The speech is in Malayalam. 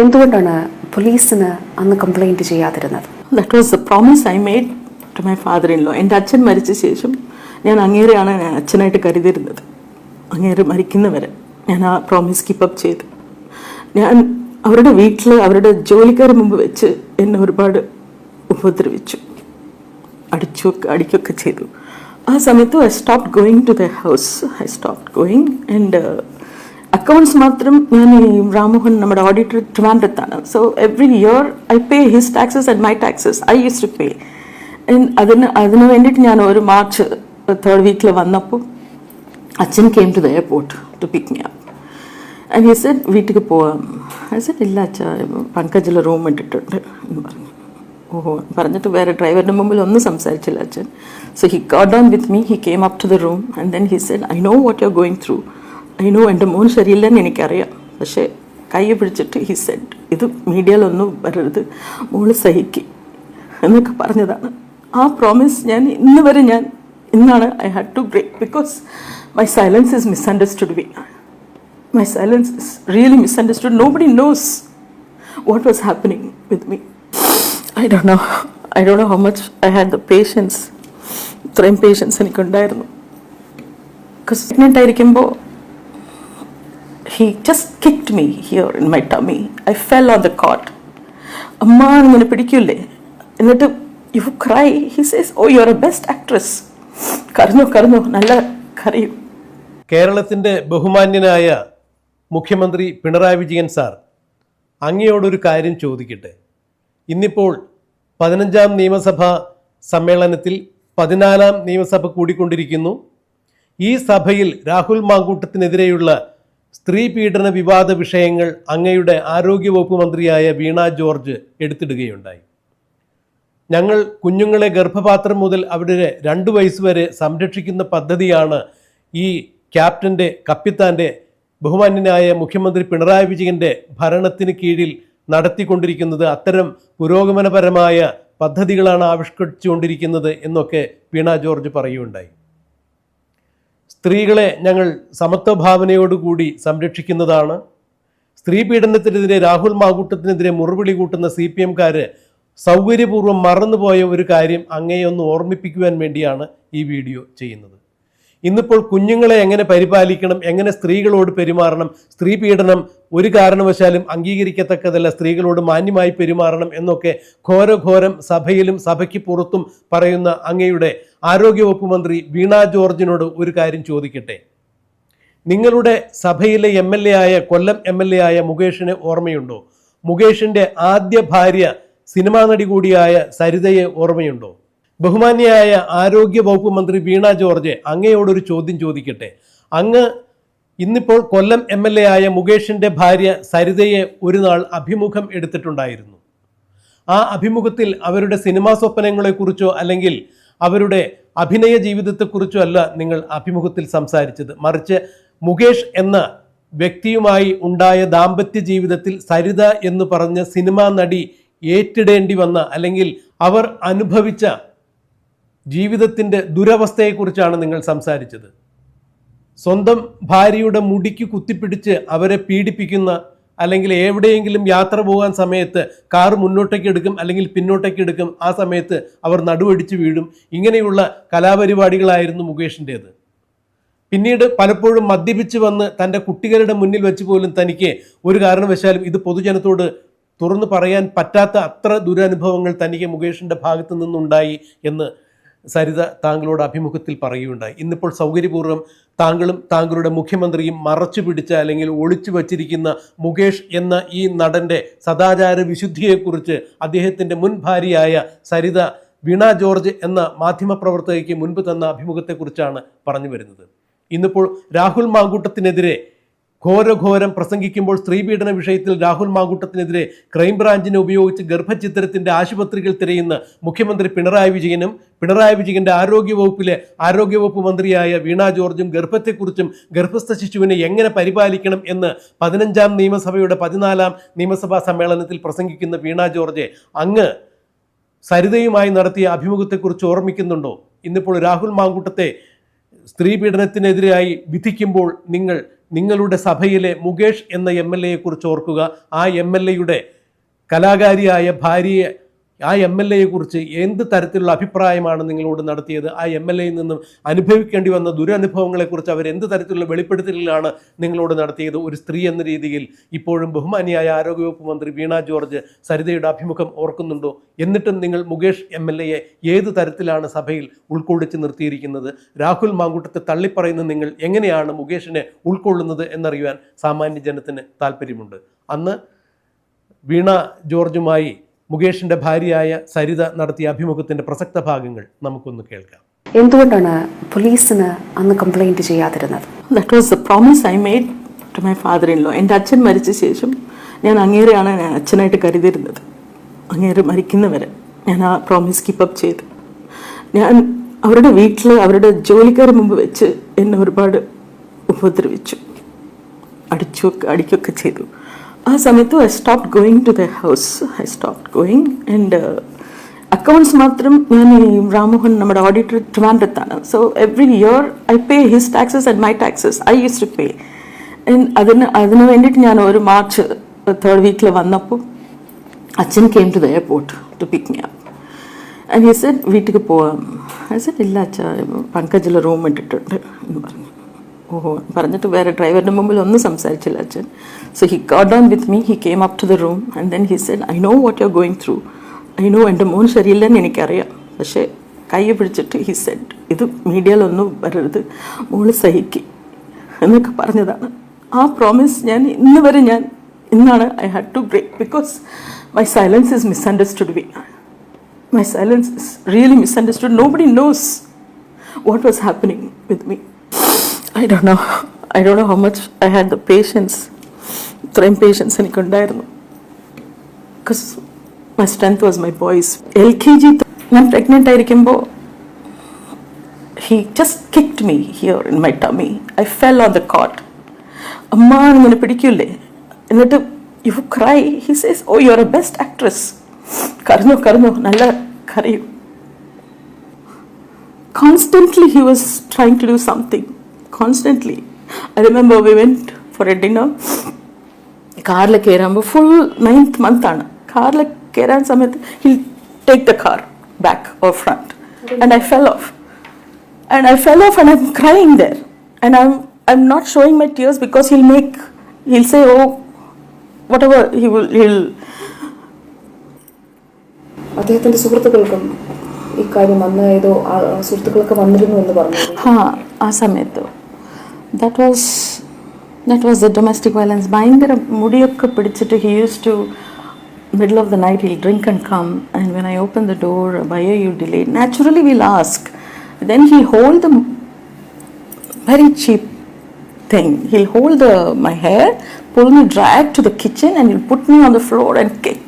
എന്തുകൊണ്ടാണ് പോലീസിന് അന്ന് complaint ചെയ്യാതിരുന്നത്? That was the promise I made to my father in law എന്റെ അച്ഛൻ മരിച്ച ശേഷം ഞാൻ അങ്ങേരെയാണ് ഞാൻ അച്ഛനായിട്ട് കരുതിയിരുന്നത്. അങ്ങേര് മരിക്കുന്നവരെ ഞാൻ ആ പ്രോമിസ് കീപ്പപ്പ് ചെയ്തു. ഞാൻ അവരുടെ വീട്ടിൽ അവരുടെ ജോലിക്കാർ മുമ്പ് വെച്ച് എന്നെ ഒരുപാട് ഉപദ്രവിച്ചു. അടിച്ചു അടിക്കൊക്കെ ചെയ്തു. ആ സമയത്ത് I stop going to the house I stop going and accounts മാത്രം ഞാൻ ഈ രാമോഹൻ നമ്മുടെ auditor ട്രിവാൻഡ്രത്താണ്. So every year I pay his taxes and my taxes I use to pay അതിന് അതിന് വേണ്ടിയിട്ട് ഞാൻ ഒരു മാർച്ച് തേർഡ് വീക്കിൽ വന്നപ്പോൾ അച്ഛൻ came to the airport to pick me up and he said വീട്ടിലേക്ക് പോവാം. ഐ സെഡ് ഇല്ല അച്ഛ പങ്കജിൽ റൂം ഇട്ടിട്ടുണ്ട്. എന്ന് പറഞ്ഞു. ഓഹോ പറഞ്ഞിട്ട് വേറെ ഡ്രൈവറിന്റെ മുമ്പിൽ ഒന്നും സംസാരിച്ചില്ല അച്ഛൻ. So he got down with me he came up to the room and then he said I know what you are going through I know എന്റെ മോൻ ശരിയില്ലെന്ന് എനിക്കറിയാം. പക്ഷേ കൈ പിടിച്ചിട്ട് ഹി സെഡ് ഇത് മീഡിയയിലൊന്നും വരരുത്. മോൾ സഹിക്കി. എന്നൊക്കെ പറഞ്ഞതാണ്. ആ പ്രോമിസ് ഞാൻ ഇന്ന് വരെ ഞാൻ ഇന്നാണ് I had to break because my silence is misunderstood we my My silence is really nobody knows what was happening with me I don't know I don't know how much I had the patience ഇത്രയും പേഷ്യൻസ് എനിക്കുണ്ടായിരുന്നു. ബിക്കോസ് പ്രഗ്നന്റ് ആയിരിക്കുമ്പോൾ he just kicked me here in my tummy I fell on the cot അമ്മ ഇങ്ങനെ പിടിക്കില്ലേ? എന്നിട്ട് you cry he says oh you are a best actress കരഞ്ഞു കരഞ്ഞു നല്ല കരയും. കേരളത്തിന്റെ ബഹുമാന്യനായ മുഖ്യമന്ത്രി പിണറായി വിജയൻ സാർ അങ്ങയോടൊരു കാര്യം ചോദിക്കട്ടെ. ഇന്നിപ്പോൾ പതിനഞ്ചാം നിയമസഭാ സമ്മേളനത്തിൽ പതിനാലാം നിയമസഭ കൂടിക്കൊണ്ടിരിക്കുന്നു. ഈ സഭയിൽ രാഹുൽ മാങ്കൂട്ടത്തിനെതിരെയുള്ള സ്ത്രീ പീഡന വിവാദ വിഷയങ്ങൾ അങ്ങയുടെ ആരോഗ്യവകുപ്പ് മന്ത്രിയായ വീണ ജോർജ് എടുത്തിടുകയുണ്ടായി. ഞങ്ങൾ കുഞ്ഞുങ്ങളെ ഗർഭപാത്രം മുതൽ അവരുടെ രണ്ട് വയസ്സ് വരെ സംരക്ഷിക്കുന്ന പദ്ധതിയാണ് ഈ ക്യാപ്റ്റന്റെ കപ്പിത്താന്റെ ബഹുമാന്യനായ മുഖ്യമന്ത്രി പിണറായി വിജയന്റെ ഭരണത്തിന് കീഴിൽ നടത്തിക്കൊണ്ടിരിക്കുന്നത് അത്തരം പുരോഗമനപരമായ പദ്ധതികളാണ് ആവിഷ്കരിച്ചുകൊണ്ടിരിക്കുന്നത് എന്നൊക്കെ വീണ ജോർജ് പറയുകയുണ്ടായി. സ്ത്രീകളെ ഞങ്ങൾ സമത്വഭാവനയോടുകൂടി സംരക്ഷിക്കുന്നതാണ്. സ്ത്രീ പീഡനത്തിനെതിരെ രാഹുൽ മാകൂട്ടത്തിനെതിരെ മുറിവിളി കൂട്ടുന്ന സി പി എംകാർ സൗകര്യപൂർവം മറന്നുപോയ ഒരു കാര്യം അങ്ങേയൊന്ന് ഓർമ്മിപ്പിക്കുവാൻ വേണ്ടിയാണ് ഈ വീഡിയോ ചെയ്യുന്നത്. ഇന്നിപ്പോൾ കുഞ്ഞുങ്ങളെ എങ്ങനെ പരിപാലിക്കണം എങ്ങനെ സ്ത്രീകളോട് പെരുമാറണം സ്ത്രീ പീഡനം ഒരു കാരണവശാലും അംഗീകരിക്കത്തക്കതല്ല സ്ത്രീകളോട് മാന്യമായി പെരുമാറണം എന്നൊക്കെ ഘോരഘോരം സഭയിലും സഭയ്ക്ക് പുറത്തും പറയുന്ന അങ്ങയുടെ ആരോഗ്യവകുപ്പ് മന്ത്രി വീണ ജോർജിനോട് ഒരു കാര്യം ചോദിക്കട്ടെ. നിങ്ങളുടെ സഭയിലെ എം എൽ എ ആയ കൊല്ലം എം എൽ എ ആയ മുകേഷിന് ഓർമ്മയുണ്ടോ? മുകേഷിന്റെ ആദ്യ ഭാര്യ സിനിമാ നടി കൂടിയായ സരിതയെ ഓർമ്മയുണ്ടോ? ബഹുമാന്യയായ ആരോഗ്യ വകുപ്പ് മന്ത്രി വീണ ജോർജ് അങ്ങയോടൊരു ചോദ്യം ചോദിക്കട്ടെ. അങ്ങ് ഇന്നിപ്പോൾ കൊല്ലം എം എൽ എ ആയ മുകേഷിന്റെ ഭാര്യ സരിതയെ ഒരു നാൾ അഭിമുഖം എടുത്തിട്ടുണ്ടായിരുന്നു. ആ അഭിമുഖത്തിൽ അവരുടെ സിനിമാ സ്വപ്നങ്ങളെക്കുറിച്ചോ അല്ലെങ്കിൽ അവരുടെ അഭിനയ ജീവിതത്തെക്കുറിച്ചോ അല്ല നിങ്ങൾ അഭിമുഖത്തിൽ സംസാരിച്ചത്. മറിച്ച് മുകേഷ് എന്ന വ്യക്തിയുമായി ഉണ്ടായ ദാമ്പത്യ ജീവിതത്തിൽ സരിത എന്ന് പറഞ്ഞ സിനിമാ നടി ഏറ്റിടേണ്ടി വന്ന അല്ലെങ്കിൽ അവർ അനുഭവിച്ച ജീവിതത്തിന്റെ ദുരവസ്ഥയെക്കുറിച്ചാണ് നിങ്ങൾ സംസാരിച്ചത്. സ്വന്തം ഭാര്യയുടെ മുടിക്ക് കുത്തിപ്പിടിച്ച് അവരെ പീഡിപ്പിക്കുന്ന അല്ലെങ്കിൽ എവിടെയെങ്കിലും യാത്ര പോകാൻ സമയത്ത് കാർ മുന്നോട്ടേക്ക് എടുക്കും അല്ലെങ്കിൽ പിന്നോട്ടേക്ക് എടുക്കും ആ സമയത്ത് അവർ നടുവടിച്ച് വീഴും. ഇങ്ങനെയുള്ള കലാപരിപാടികളായിരുന്നു മുകേഷിന്റേത് പിന്നീട് പലപ്പോഴും മദ്യപിച്ച് വന്ന് തന്റെ കുട്ടികളുടെ മുന്നിൽ വെച്ച് പോലും തനിക്ക് ഒരു കാരണവശാലും ഇത് പൊതുജനത്തോട് തുറന്നു പറയാൻ പറ്റാത്ത അത്ര ദുരനുഭവങ്ങൾ തനിക്ക് മുകേഷിന്റെ ഭാഗത്തു നിന്നുണ്ടായി എന്ന് സരിത താങ്കളോട് അഭിമുഖത്തിൽ പറയുകയുണ്ടായി. ഇന്നിപ്പോൾ സൗകര്യപൂർവം താങ്കളും താങ്കളുടെ മുഖ്യമന്ത്രിയും മറച്ചു പിടിച്ച അല്ലെങ്കിൽ ഒളിച്ചു വച്ചിരിക്കുന്ന മുകേഷ് എന്ന ഈ നടന്റെ സദാചാര വിശുദ്ധിയെക്കുറിച്ച് അദ്ദേഹത്തിന്റെ മുൻ ഭാര്യയായ സരിത വീണ ജോർജ് എന്ന മാധ്യമപ്രവർത്തകയ്ക്ക് മുൻപ് തന്ന അഭിമുഖത്തെക്കുറിച്ചാണ് പറഞ്ഞു വരുന്നത്. ഇന്നിപ്പോൾ രാഹുൽ മാങ്കൂട്ടത്തിനെതിരെ ഘോരഘോരം പ്രസംഗിക്കുമ്പോൾ സ്ത്രീപീഡന വിഷയത്തിൽ രാഹുൽ മാങ്കൂട്ടത്തിനെതിരെ ക്രൈംബ്രാഞ്ചിനെ ഉപയോഗിച്ച് ഗർഭചിത്രത്തിന്റെ ആശുപത്രികൾ തിരയുന്ന മുഖ്യമന്ത്രി പിണറായി വിജയനും പിണറായി വിജയന്റെ ആരോഗ്യവകുപ്പിലെ ആരോഗ്യവകുപ്പ് മന്ത്രിയായ വീണ ജോർജും ഗർഭത്തെക്കുറിച്ചും ഗർഭസ്ഥ ശിശുവിനെ എങ്ങനെ പരിപാലിക്കണം എന്ന് പതിനഞ്ചാം നിയമസഭയുടെ പതിനാലാം നിയമസഭാ സമ്മേളനത്തിൽ പ്രസംഗിക്കുന്ന വീണ ജോർജ് അങ്ങ് സരിതയുമായി നടത്തിയ അഭിമുഖത്തെക്കുറിച്ച് ഓർമ്മിക്കുന്നുണ്ടോ? ഇന്നിപ്പോൾ രാഹുൽ മാങ്കൂട്ടത്തെ സ്ത്രീ പീഡനത്തിനെതിരായി വിധിക്കുമ്പോൾ നിങ്ങൾ നിങ്ങളുടെ സഭയിലെ മുകേഷ് എന്ന എം എൽ എയെ കുറിച്ച് ഓർക്കുക. ആ എം എൽ എയുടെ കലാകാരിയായ ഭാര്യയെ ആ എം എൽ എയെ കുറിച്ച് എന്ത് തരത്തിലുള്ള അഭിപ്രായമാണ് നിങ്ങളോട് നടത്തിയത്? ആ എം എൽ എയിൽ നിന്നും അനുഭവിക്കേണ്ടി വന്ന ദുരനുഭവങ്ങളെക്കുറിച്ച് അവർ എന്ത് തരത്തിലുള്ള വെളിപ്പെടുത്തലുകളാണ് നിങ്ങളോട് നടത്തിയത്? ഒരു സ്ത്രീ എന്ന രീതിയിൽ ഇപ്പോഴും ബഹുമാനിയായ ആരോഗ്യവകുപ്പ് മന്ത്രി വീണ ജോർജ് സരിതയുടെ അഭിമുഖം ഓർക്കുന്നുണ്ടോ? എന്നിട്ടും നിങ്ങൾ മുകേഷ് എം എൽ എയെ ഏത് തരത്തിലാണ് സഭയിൽ ഉൾക്കൊള്ളിച്ച് നിർത്തിയിരിക്കുന്നത്? രാഹുൽ മാങ്കൂട്ടത്തെ തള്ളിപ്പറയുന്ന നിങ്ങൾ എങ്ങനെയാണ് മുകേഷിനെ ഉൾക്കൊള്ളുന്നത് എന്നറിയുവാൻ സാമാന്യ ജനത്തിന് താല്പര്യമുണ്ട് അന്ന് വീണ ജോർജുമായി മുകേഷിന്റെ ഭാര്യയായ സരിത നടത്തിയ അഭിമുഖത്തിന്റെ പ്രസക്ത ഭാഗങ്ങൾ നമുക്കൊന്ന് കേൾക്കാം. എന്തുകൊണ്ടാണ് പോലീസിന് അന്ന് complaint ചെയ്യാതിരുന്നത്? That was the promise I made to my father in law എന്റെ അച്ഛൻ മരിച്ച ശേഷം ഞാൻ അങ്ങേരെയാണ് ഞാൻ അച്ഛനായിട്ട് കരുതിയിരുന്നത്. അങ്ങേര് മരിക്കുന്നവരെ ഞാൻ ആ പ്രോമിസ് കീപ്പപ്പ് ചെയ്തു. ഞാൻ അവരുടെ വീട്ടിൽ അവരുടെ ജോലിക്കാർ മുമ്പ് വെച്ച് എന്നെ ഒരുപാട് ഉപദ്രവിച്ചു. അടിച്ചു അടിക്കുകയൊക്കെ ചെയ്തു. ആ സമയത്ത് I stop going to the house I stop going and accounts മാത്രം ഞാൻ ഈ രാമോഹൻ നമ്മുടെ auditor ട്രിവാൻഡ്രത്താണ്. So every year I pay his taxes and my taxes I use to pay അതിന് അതിന് വേണ്ടിയിട്ട് ഞാൻ ഒരു മാർച്ച് തേർഡ് വീക്കിൽ വന്നപ്പോൾ അച്ഛൻ came to the airport to pick me up and he said വീട്ടിലേക്ക് പോവാം. ഐ സെഡ് ഇല്ല അച്ഛ പങ്കജിൽ റൂം ഇട്ടിട്ടുണ്ട്. എന്ന് പറഞ്ഞു. ഓഹോ. പറഞ്ഞിട്ട് വേറെ ഡ്രൈവറിന്റെ മുമ്പിൽ ഒന്നും സംസാരിച്ചില്ല അച്ഛൻ. So he got down with me he came up to the room and then he said I know what you are going through I know എന്റെ മോൻ ശരിയില്ലെന്ന് എനിക്കറിയാം. പക്ഷേ കൈ പിടിച്ചിട്ട് ഹി സെഡ് ഇത് മീഡിയയിലൊന്നും വരരുത്. മോൾ സഹിക്കി. എന്നൊക്കെ പറഞ്ഞതാണ്. ആ പ്രോമിസ് ഞാൻ ഇന്ന് വരെ ഞാൻ ഇന്നാണ് I had to break because my silence is misunderstood we my silence is really misunderstood nobody knows what was happening with me. I don't know. I don't know how much I had the patience. ഇത്രയും പേഷ്യൻസ് എനിക്കുണ്ടായിരുന്നു. Because my strength was my boys L K G ഞാൻ പ്രഗ്നന്റ് ആയിരിക്കുമ്പോൾ he just kicked me here in my tummy I fell on the cot അമ്മ ഇങ്ങനെ പിടിക്കില്ലേ? എന്നിട്ട് you cry he says oh you are a best actress കരഞ്ഞു കരഞ്ഞു നല്ല കരയും. Constantly he was trying to do something. Constantly i remember we went for a dinner കാറിൽ കയറുമ്പോൾ ഫുൾ നയൻത്ത് മന്ത് ആണ് കാറിൽ കയറാൻ സമയത്ത് he'll take the car back or front and I fell off and I fell off and I'm crying there. And I'm I'm not showing my tears because he'll make he'll say, Oh, whatever he will he'll അദ്ദേഹത്തിന്റെ സുഹൃത്തുക്കൾക്കും ഇക്കാര്യം അന്ന് ഏതോ ആ- ആ സുഹൃത്തുക്കളൊക്കെ വന്നിരുന്നു എന്ന് പറഞ്ഞു ഹാ ആ സമയത്ത് that was that was the domestic violence. பயங்கர முடியொக்க பிடிச்சிட்டு he used to middle of the night he'll drink and come. And when I open the door why are you delayed naturally we'll ask. Then he hold the very cheap thing. He'll hold the my hair pull me drag to the kitchen and he'll put me on the floor and kick